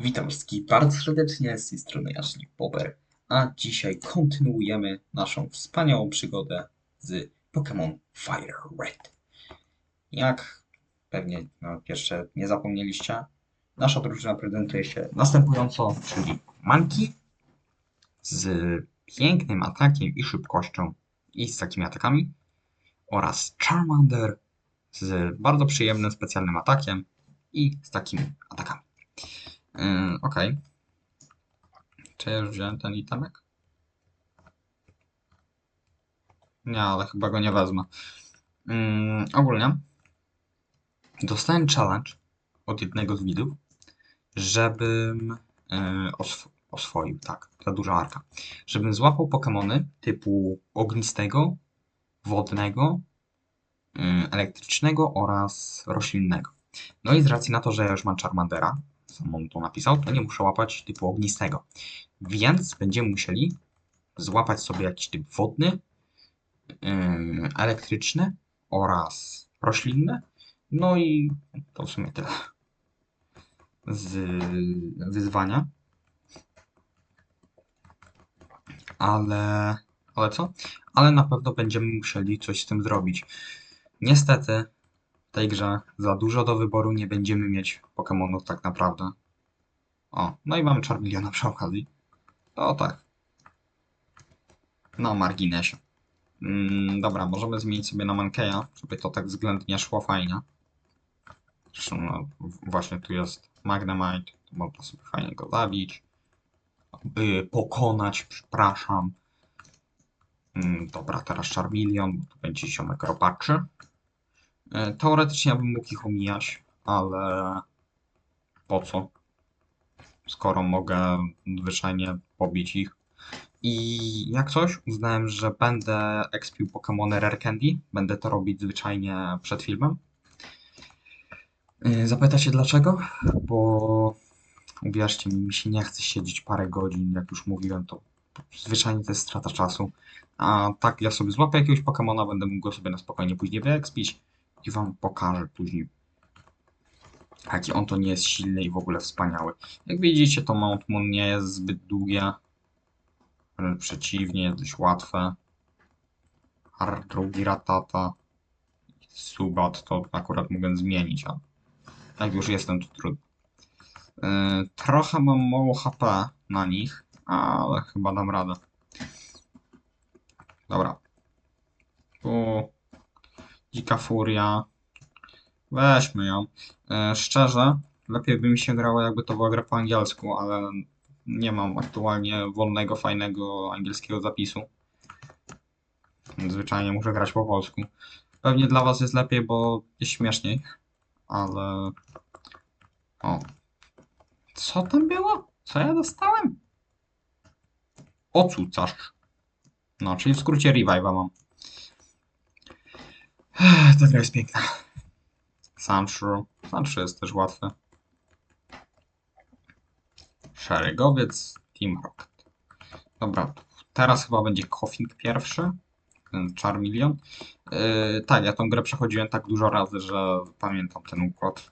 Witam wszystkich bardzo serdecznie, z tej strony Jaśnik Bober, a dzisiaj kontynuujemy naszą wspaniałą przygodę z Pokémon Fire Red. Jak pewnie no, jeszcze nie zapomnieliście, nasza drużyna prezentuje się następująco, czyli Monkey z pięknym atakiem i szybkością i z takimi atakami oraz Charmander z bardzo przyjemnym, specjalnym atakiem i z takimi atakami. Yy, Okej. Czy ja już wziąłem ten itemek? Nie, ale chyba go nie wezmę. Yy, ogólnie dostałem challenge od jednego z widzów, żebym yy, osw oswoił, tak, za duża arka, żebym złapał Pokemony typu ognistego, wodnego, yy, elektrycznego oraz roślinnego. No i z racji na to, że ja już mam Charmandera, sam on to napisał, to nie muszę łapać typu ognistego. Więc będziemy musieli złapać sobie jakiś typ wodny, elektryczny oraz roślinny. No i to w sumie tyle z wyzwania. Ale, ale co? Ale na pewno będziemy musieli coś z tym zrobić. Niestety tej grze za dużo do wyboru nie będziemy mieć Pokemonów tak naprawdę. O, no i mamy Charmeleona przy okazji. To tak. Na marginesie. Mm, dobra, możemy zmienić sobie na Mankeya, żeby to tak względnie szło fajnie. Zresztą no, właśnie tu jest Magnemite, to można sobie fajnie go zabić. By pokonać, przepraszam. Mm, dobra, teraz Charmeleon, bo tu będzie ziomek robaczy. E, Teoretycznie ja bym mógł ich omijać, ale po co? Skoro mogę zwyczajnie pobić ich. I jak coś, uznałem, że będę expił Pokémony Rare Candy. Będę to robić zwyczajnie przed filmem. Yy, Zapytacie dlaczego? Bo uwierzcie mi, mi się nie chce siedzieć parę godzin, jak już mówiłem, to zwyczajnie to jest strata czasu. A tak ja sobie złapię jakiegoś Pokemona, będę mógł go sobie na spokojnie później wyekspić i wam pokażę później, jaki on to nie jest silny i w ogóle wspaniały. Jak widzicie, to Mount Moon nie jest zbyt długie, wręcz przeciwnie, jest dość łatwe. A drugi Ratata, Subat to akurat mogę zmienić, a jak już jestem, to trudno. Yy, trochę mam mało HP na nich, ale chyba dam radę. Dobra. Tu Dzika Furia. Weźmy ją. E, szczerze, lepiej by mi się grało, jakby to była gra po angielsku, ale nie mam aktualnie wolnego, fajnego angielskiego zapisu. Zwyczajnie muszę grać po polsku. Pewnie dla Was jest lepiej, bo jest śmieszniej, ale. O. Co tam było? Co ja dostałem? Ocucasz. No, czyli w skrócie revive'a mam. Ta gra jest piękna. Sancho. Sancho jest też łatwy. Szeregowiec. Team Rocket. Dobra, teraz chyba będzie Koffing pierwszy. Ten Charmeleon. Yy, tak, ja tą grę przechodziłem tak dużo razy, że pamiętam ten układ.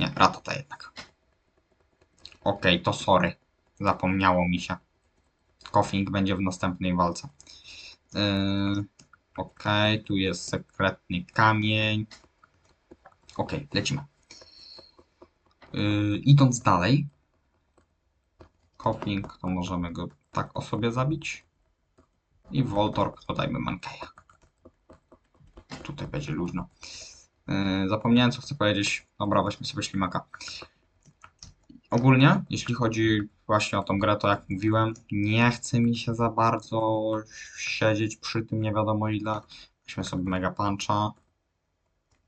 Nie, Ratata jednak. Okej, to sorry. Zapomniało mi się. Koffing będzie w następnej walce. Yy, Okej, tu jest sekretny kamień. Okej, lecimy. Yy, idąc dalej. Kopping, to możemy go tak o sobie zabić. I Voltorb dodajmy Mankeya. Tutaj będzie luźno. Yy, zapomniałem co chcę powiedzieć. Dobra, weźmy sobie ślimaka. Ogólnie, jeśli chodzi właśnie o tą grę, to jak mówiłem, nie chce mi się za bardzo siedzieć przy tym nie wiadomo ile. Weźmy sobie Mega Puncha.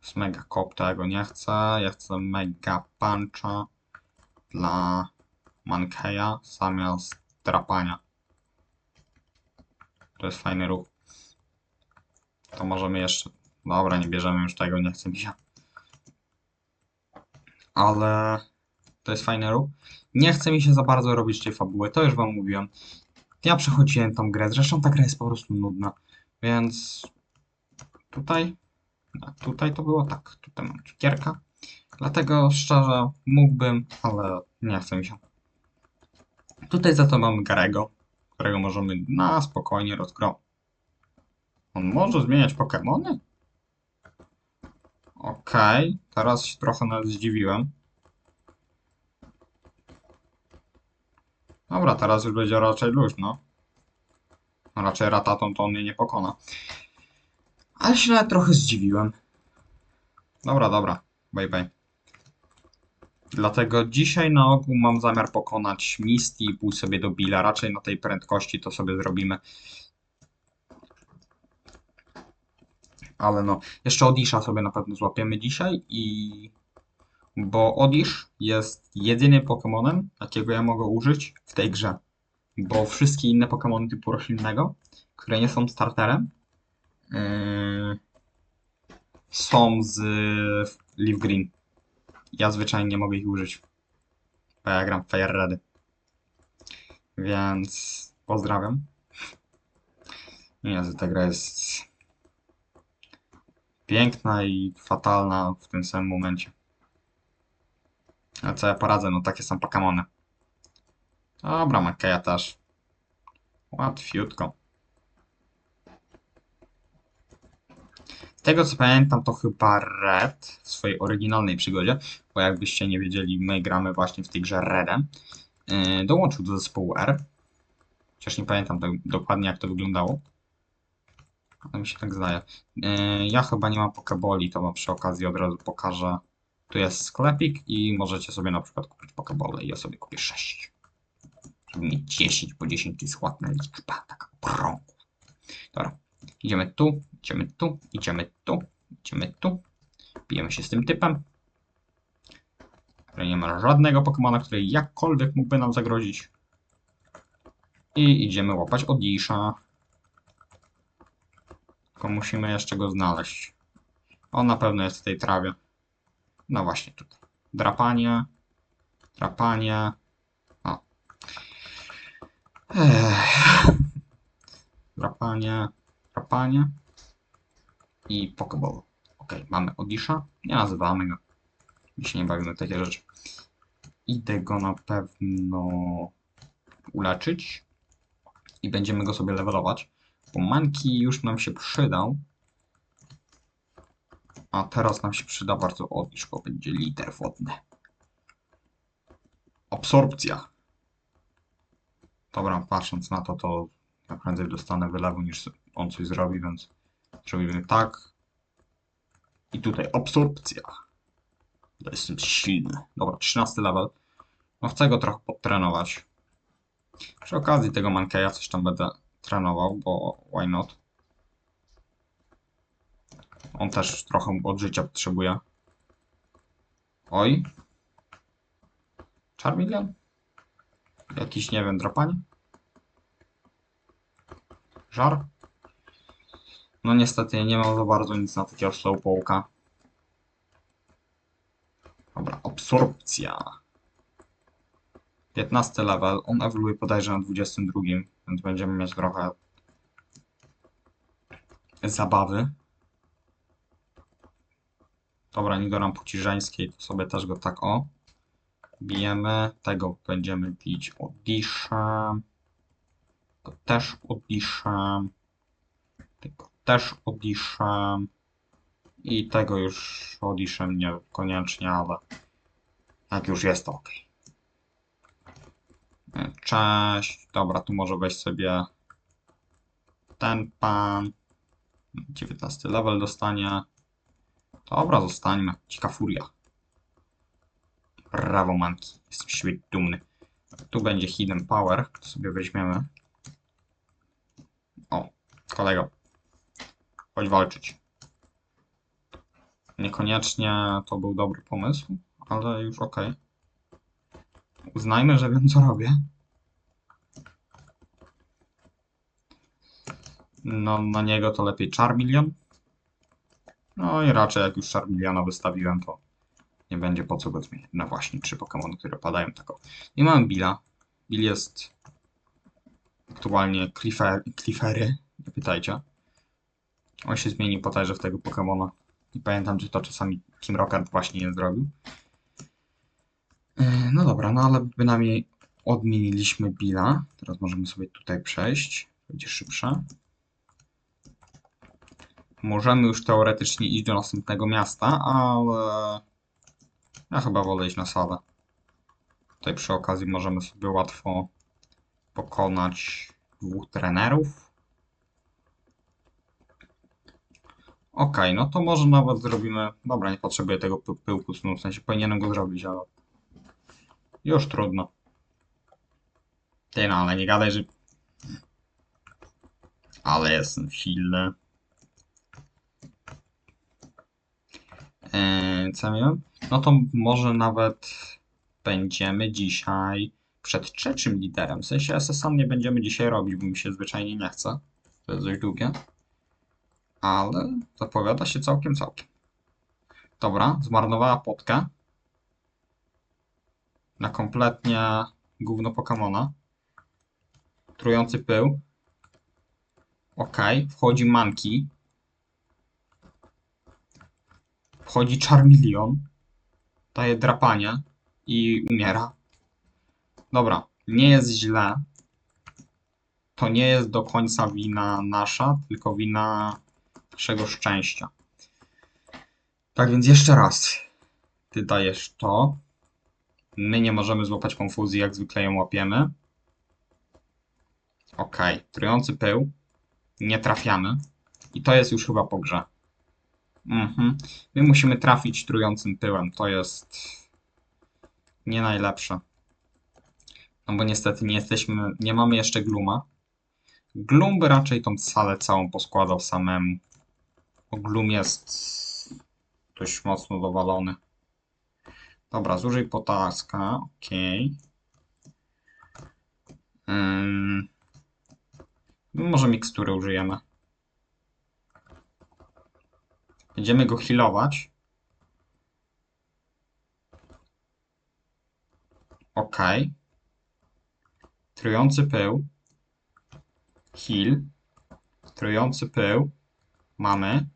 Z Mega Cop tego nie chcę. Ja chcę Mega Puncha dla Mankeya zamiast drapania. To jest fajny ruch. To możemy jeszcze... Dobra, nie bierzemy już tego, nie chce mi się. Ale to jest fajny ruch. Nie chce mi się za bardzo robić tej fabuły, to już wam mówiłem. Ja przechodziłem tą grę, zresztą ta gra jest po prostu nudna, więc tutaj, tutaj to było tak, tutaj mam cukierka. Dlatego szczerze mógłbym, ale nie chce mi się. Tutaj za to mamy Garego, którego możemy na spokojnie rozgromić. On może zmieniać Pokemony? Okej, teraz się trochę nawet zdziwiłem. Dobra, teraz już będzie raczej luźno. No raczej ratatą to on mnie nie pokona. Ale się nawet trochę zdziwiłem. Dobra, dobra. Bye bye. Dlatego dzisiaj na ogół mam zamiar pokonać Misty i pójść sobie do Billa. Raczej na tej prędkości to sobie zrobimy. Ale no, jeszcze Odisha sobie na pewno złapiemy dzisiaj i... Bo Odish jest jedynym Pokemonem, jakiego ja mogę użyć w tej grze. Bo wszystkie inne Pokemony typu roślinnego, które nie są starterem, yy, są z Leaf Green. Ja zwyczajnie nie mogę ich użyć. Bo ja gram Fire. Więc pozdrawiam. Jezu, ta gra jest piękna i fatalna w tym samym momencie. A co ja poradzę? No takie są Pokemony. Dobra, Makeja też. Łatwiutko. Z tego co pamiętam, to chyba Red w swojej oryginalnej przygodzie, bo jakbyście nie wiedzieli, my gramy właśnie w tej grze Redem, yy, dołączył do zespołu R. Chociaż nie pamiętam tak dokładnie jak to wyglądało. Ale mi się tak zdaje. Yy, ja chyba nie mam Pokeboli, to przy okazji od razu pokażę. Tu jest sklepik i możecie sobie na przykład kupić Pokebole i ja sobie kupię 6. Żeby mieć 10, bo 10 to jest ładna liczba, taka okrągła. Dobra, idziemy tu, idziemy tu, idziemy tu, idziemy tu. Bijemy się z tym typem. Który nie ma żadnego Pokemona, który jakkolwiek mógłby nam zagrozić. I idziemy łapać Odisha. Tylko musimy jeszcze go znaleźć. On na pewno jest w tej trawie. No właśnie tutaj. Drapanie. Drapanie. O. Ech. Drapanie. Drapanie. I Pokeball. Ok, mamy Odisha. Nie nazywamy go. My się nie bawimy takie rzeczy. Idę go na pewno uleczyć. I będziemy go sobie levelować. Bo manki już nam się przydał. A teraz nam się przyda bardzo Odish, bo będzie liter wodny. Absorpcja. Dobra, patrząc na to, to ja prędzej dostanę wylewu niż on coś zrobi, więc zrobimy tak. I tutaj absorpcja. To jestem silny. Dobra, 13 level. No chcę go trochę podtrenować. Przy okazji tego Mankeya coś tam będę trenował, bo why not? On też trochę od życia potrzebuje. Oj. Charmeleon? Jakiś, nie wiem, drapanie? Żar? No niestety nie mam za bardzo nic na takiego slowpoke'a. Dobra, absorpcja. 15 level. On ewoluuje bodajże na 22, więc będziemy mieć trochę zabawy. Dobra, Nidoran płci żeńskiej, to sobie też go tak o. Bijemy. Tego będziemy bić Odisha. Tego też Odisha. Tego też Odisha. I tego już Odishem niekoniecznie, ale jak już jest, to ok. Cześć. Dobra, tu może wejść sobie ten pan. 19 level dostanie. Dobra, zostańmy. Dzika furia. Brawo, manki. Jestem z siebie dumny. Tu będzie hidden power. To sobie weźmiemy. O, kolego. Chodź walczyć. Niekoniecznie to był dobry pomysł, ale już ok. Uznajmy, że wiem co robię. No, na niego to lepiej Charmeleon. No i raczej jak już Charmeleona wystawiłem, to nie będzie po co go zmieniać. No właśnie, trzy Pokémony, które padają tako. I mamy Billa. Bill jest aktualnie Cliffer, Cliffery, nie pytajcie. On się zmieni po w tego Pokémona. I pamiętam, że to czasami Kim Rockard właśnie je zrobił. Yy, No dobra, no ale bynajmniej odmieniliśmy Billa. Teraz możemy sobie tutaj przejść. Będzie szybsze. Możemy już teoretycznie iść do następnego miasta, ale ja chyba wolę iść na salę. Tutaj przy okazji możemy sobie łatwo pokonać dwóch trenerów. Okej, no to może nawet zrobimy... Dobra, nie potrzebuję tego py pyłku snu, w sensie powinienem go zrobić, ale... Już trudno. Ty no, ale nie gadaj, że... Ale jestem silny. Co ja miałem? No to może nawet będziemy dzisiaj przed trzecim liderem. W sensie SSM nie będziemy dzisiaj robić, bo mi się zwyczajnie nie chce. To jest dość długie. Ale zapowiada się całkiem, całkiem. Dobra, zmarnowała potkę. Na kompletnie gówno Pokemona. Trujący pył. Okej, wchodzi Manki. Wchodzi Charmeleon. Daje drapanie i umiera. Dobra, nie jest źle. To nie jest do końca wina nasza, tylko wina naszego szczęścia. Tak więc jeszcze raz. Ty dajesz to. My nie możemy złapać konfuzji, jak zwykle ją łapiemy. Ok, trujący pył. Nie trafiamy. I to jest już chyba po grze. Mhm. My musimy trafić trującym pyłem. To jest nie najlepsze. No bo niestety nie jesteśmy, nie mamy jeszcze Gluma. Gloom by raczej tą salę całą poskładał samemu. Bo Gloom jest dość mocno dowalony. Dobra, zużyj potaska. No może mikstury użyjemy. Będziemy go healować. Ok. Trujący pył. Heal. Trujący pył. Mamy.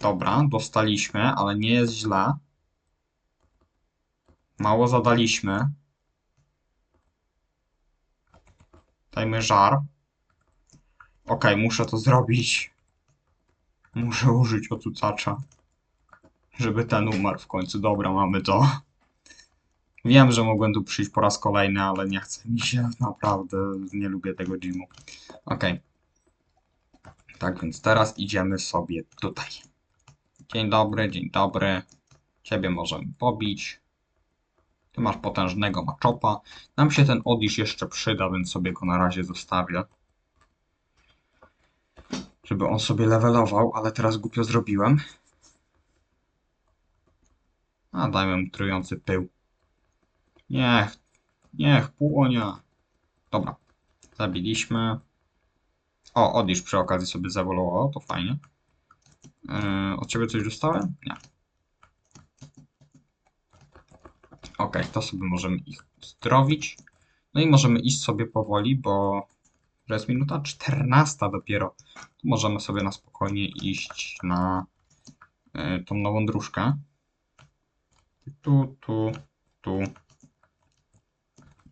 Dobra, dostaliśmy, ale nie jest źle. Mało zadaliśmy. Dajmy żar. Ok, muszę to zrobić. Muszę użyć ocucacza. Żeby ten umarł w końcu. Dobra, mamy to. Wiem, że mogłem tu przyjść po raz kolejny, ale nie chce mi się. Naprawdę nie lubię tego gymu. Ok. Tak więc teraz idziemy sobie tutaj. Dzień dobry, dzień dobry. Ciebie możemy pobić. Masz potężnego maczopa. Nam się ten Odisz jeszcze przyda, więc sobie go na razie zostawię. Żeby on sobie levelował, ale teraz głupio zrobiłem. A dajmy mu trujący pył. Niech, niech płonie. Dobra, zabiliśmy. O, Odisz przy okazji sobie zawolował, to fajnie. Yy, od ciebie coś dostałem? Nie. Ok, to sobie możemy ich zdrowić. No i możemy iść sobie powoli, bo jest minuta 14 dopiero. Tu możemy sobie na spokojnie iść na y, tą nową dróżkę. Tu, tu, tu,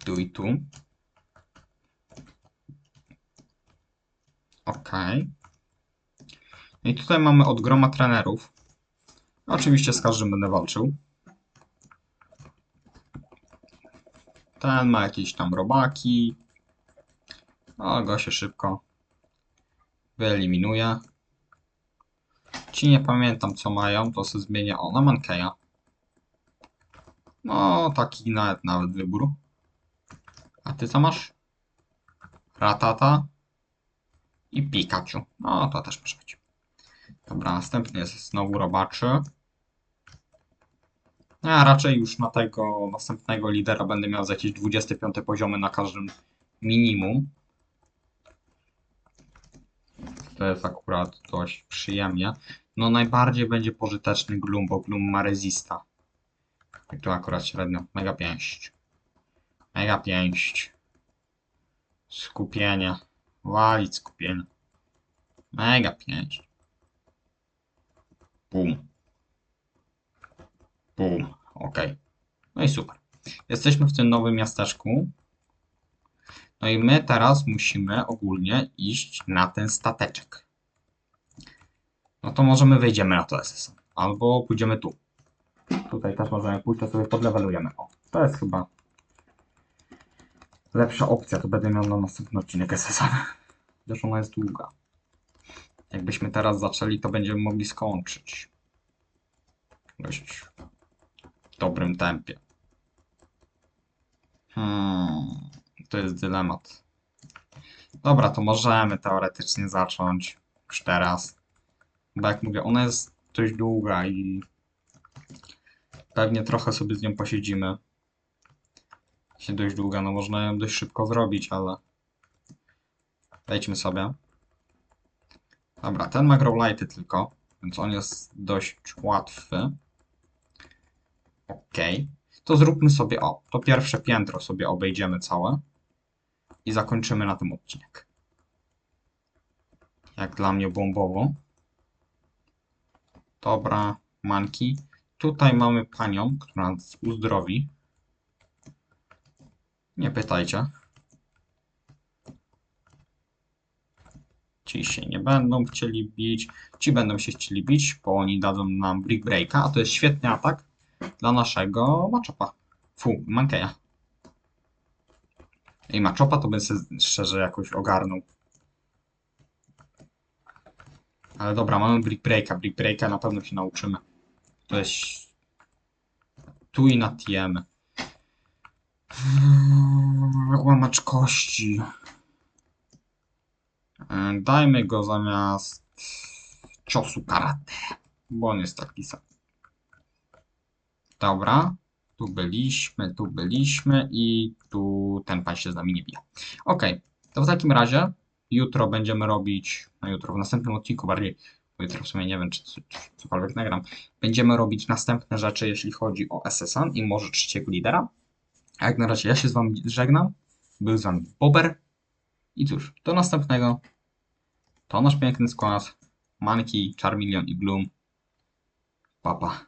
tu i tu. Ok. No I tutaj mamy od groma trenerów. Oczywiście z każdym będę walczył. Ten ma jakieś tam robaki. O, go się szybko wyeliminuje. Ci nie pamiętam co mają, to się zmienia o na Mankeja. No, taki nawet, nawet wybór. A ty co masz? Ratata i Pikachu. No, to też może być. Dobra, następny jest znowu robaczy. No, Ja raczej już na tego następnego lidera będę miał jakieś 25 poziomy na każdym minimum. To jest akurat dość przyjemnie. No najbardziej będzie pożyteczny Gloom, bo Gloom ma rezista. I tu akurat średnio. Mega pięść. Mega pięść. Skupienie. Walić skupienie. Mega pięć. Bum. Bum. Ok. No i super. Jesteśmy w tym nowym miasteczku. No i my teraz musimy ogólnie iść na ten stateczek. No to możemy wejdziemy na to SSM. Albo pójdziemy tu. Tutaj też możemy pójść, to sobie podlewelujemy. O, to jest chyba lepsza opcja. To będę miał na następny odcinek SSM. Chociaż ona jest długa. Jakbyśmy teraz zaczęli, to będziemy mogli skończyć. Dość dobrym tempie. Hmm, to jest dylemat. Dobra, to możemy teoretycznie zacząć już teraz. Bo jak mówię, ona jest dość długa i pewnie trochę sobie z nią posiedzimy. Się dość długa, no można ją dość szybko zrobić, ale wejdźmy sobie. Dobra, ten ma growlighty tylko, więc on jest dość łatwy. Ok. To zróbmy sobie, o, to pierwsze piętro sobie obejdziemy całe i zakończymy na tym odcinek. Jak dla mnie bombowo. Dobra, manki. Tutaj mamy panią, która nas uzdrowi. Nie pytajcie. Ci się nie będą chcieli bić. Ci będą się chcieli bić, bo oni dadzą nam Brick Breaka, a to jest świetny atak dla naszego Machopa. Fu, Mankeja. I Machopa to bym sobie szczerze jakoś ogarnął. Ale dobra, mamy Brick Breaka. Brick Breaka na pewno się nauczymy. To jest... Tu i na TM. Łamacz kości. E, Dajmy go zamiast ciosu karate, bo on jest taki sam. Dobra, tu byliśmy, tu byliśmy i tu ten pan się z nami nie bije. Ok, to w takim razie jutro będziemy robić, no jutro w następnym odcinku bardziej, bo jutro w sumie nie wiem, czy, czy, czy cokolwiek nagram, będziemy robić następne rzeczy, jeśli chodzi o SSN i może trzeciego lidera. A jak na razie ja się z wami żegnam. Był z wami Bober. I cóż, do następnego. To nasz piękny skład. Monkey, Charmeleon i Gloom. Papa.